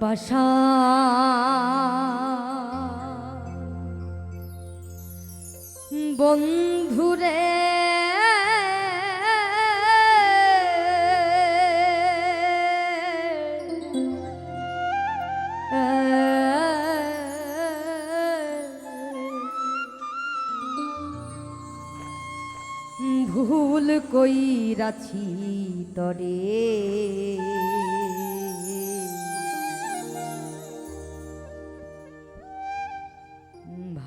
পাশা। বন্ধুরে ভুল কইরাছি তরে।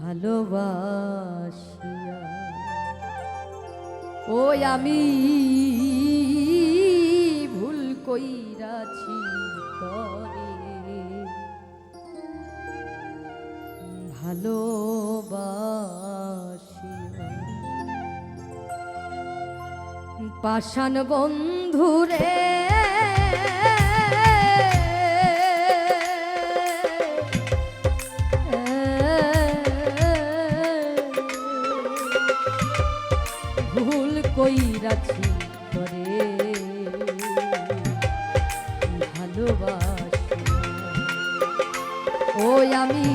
ভালোবাসিয়া। ওই আমি ভুল কইরাছি তরে। ভালোবাসিয়া। পাষাণ বন্ধুরে কইরাছি করে আমি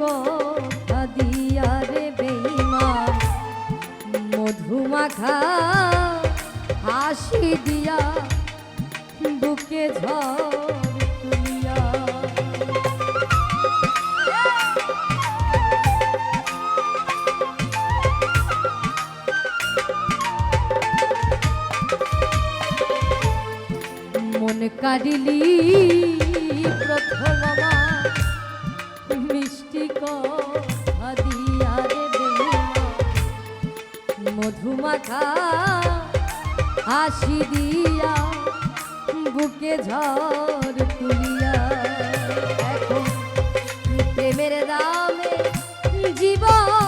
কথা দিয়া রে বেইমান মধুমাখা হাসি দিয়া বুকে ঝড় মন হাসি দিয়া বুকে ঝড় তুলিয়া। এখন প্রেমের দামে জীবন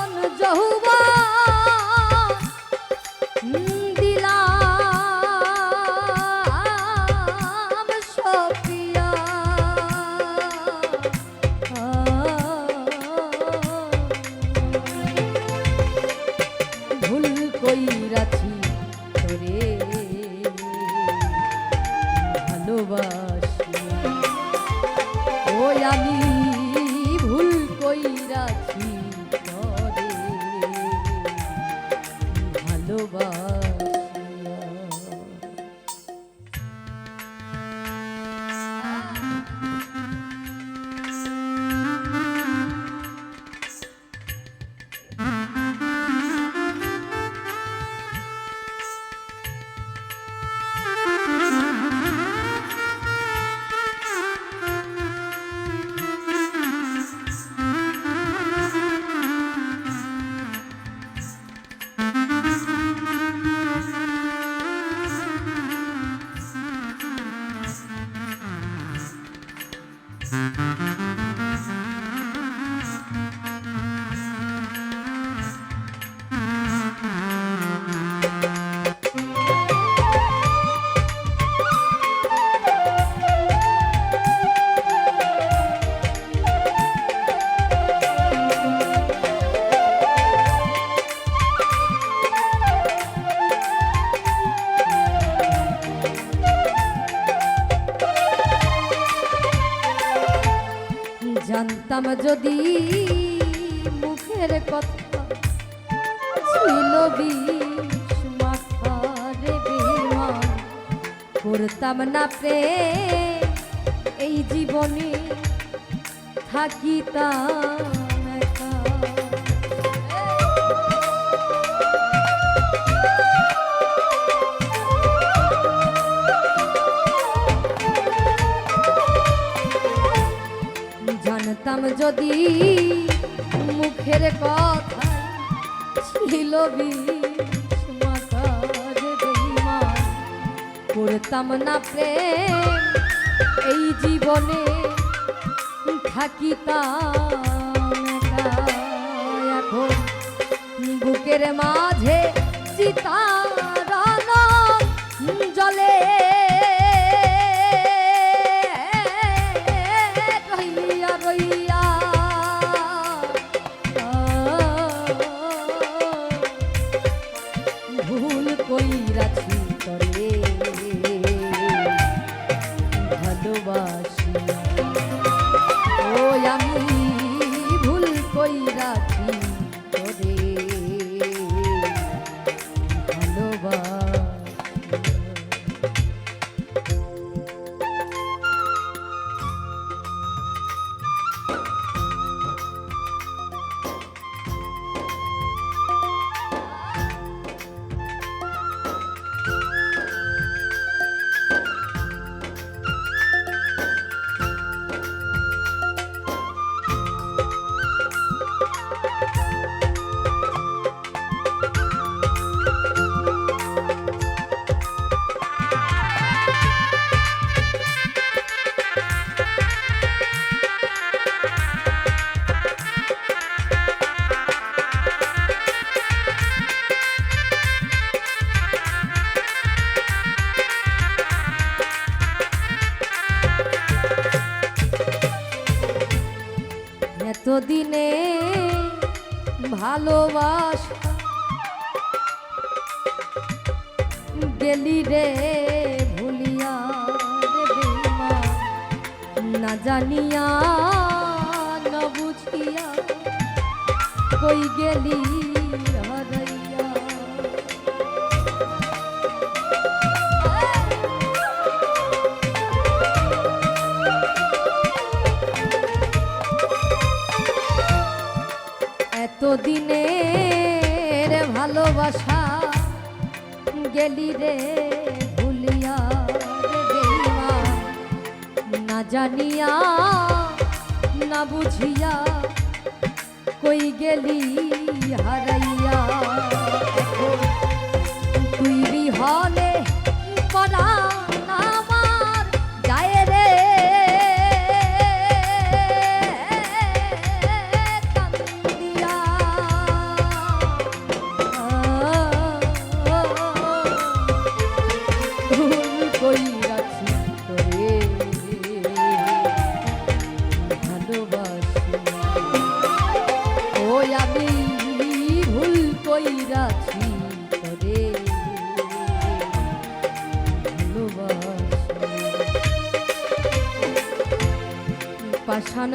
ওই জানতাম যদি মুখের কথা। করতাম না পে এই জীবনে থাকিতাম। জানতাম যদি মুখের কথা ছিল করতাম না প্রেম, এই জীবনে থাকিতাম। এখন বুকের মাঝে চিতারান ভালোবাসা। গেলি রে ভুলিয়া না জানিয়া না বুঝিয়া কই গেলি। রে ভুলিয়া বেঈমান, না জানিয়া না বুঝিয়া কই গেলি হারাইয়া। তুই বিহনে করা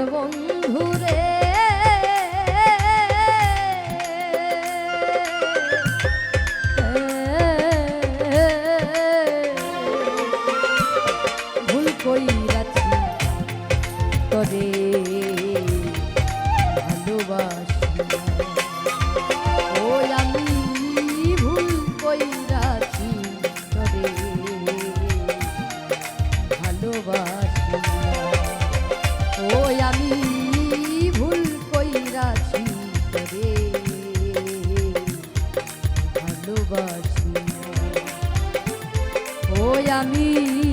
বন্ধুরে আমি